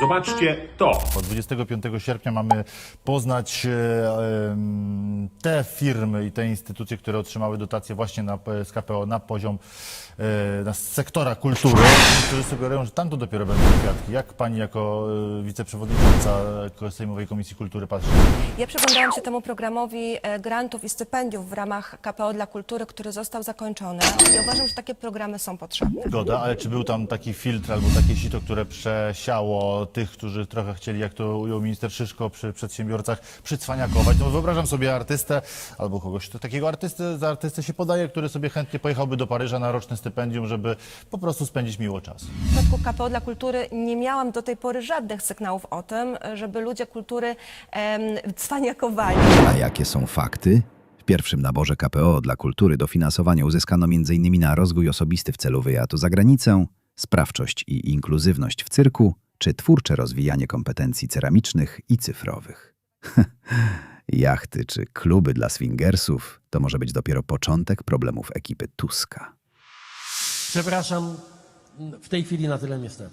Zobaczcie to. Od 25 sierpnia mamy poznać e, te firmy i te instytucje, które otrzymały dotacje właśnie na, z KPO na poziom e, na sektora kultury. Niektórzy sugerują, że tam to dopiero będą kwiatki. Jak pani jako e, wiceprzewodnicząca e, Sejmowej Komisji Kultury patrzy? Ja przyglądałam się temu programowi e, grantów i stypendiów w ramach KPO dla kultury, który został zakończony i uważam, że takie programy są potrzebne. Zgoda, ale czy był tam taki filtr albo takie sito, które przesiało tych, którzy trochę chcieli, jak to ujął minister Szyszko przy przedsiębiorcach, przycwaniakować? No wyobrażam sobie artystę albo kogoś, to takiego artystę, za artystę się podaje, który sobie chętnie pojechałby do Paryża na roczne stypendium, żeby po prostu spędzić miło czas. W przypadku KPO dla kultury nie miałam do tej pory żadnych sygnałów o tym, żeby ludzie kultury em, cwaniakowali. A jakie są fakty? W pierwszym naborze KPO dla kultury dofinansowanie uzyskano m.in. na rozwój osobisty w celu wyjazdu za granicę, sprawczość i inkluzywność w cyrku, czy twórcze rozwijanie kompetencji ceramicznych i cyfrowych. Jachty czy kluby dla swingersów to może być dopiero początek problemów ekipy Tuska. Przepraszam, w tej chwili na tyle mnie stać.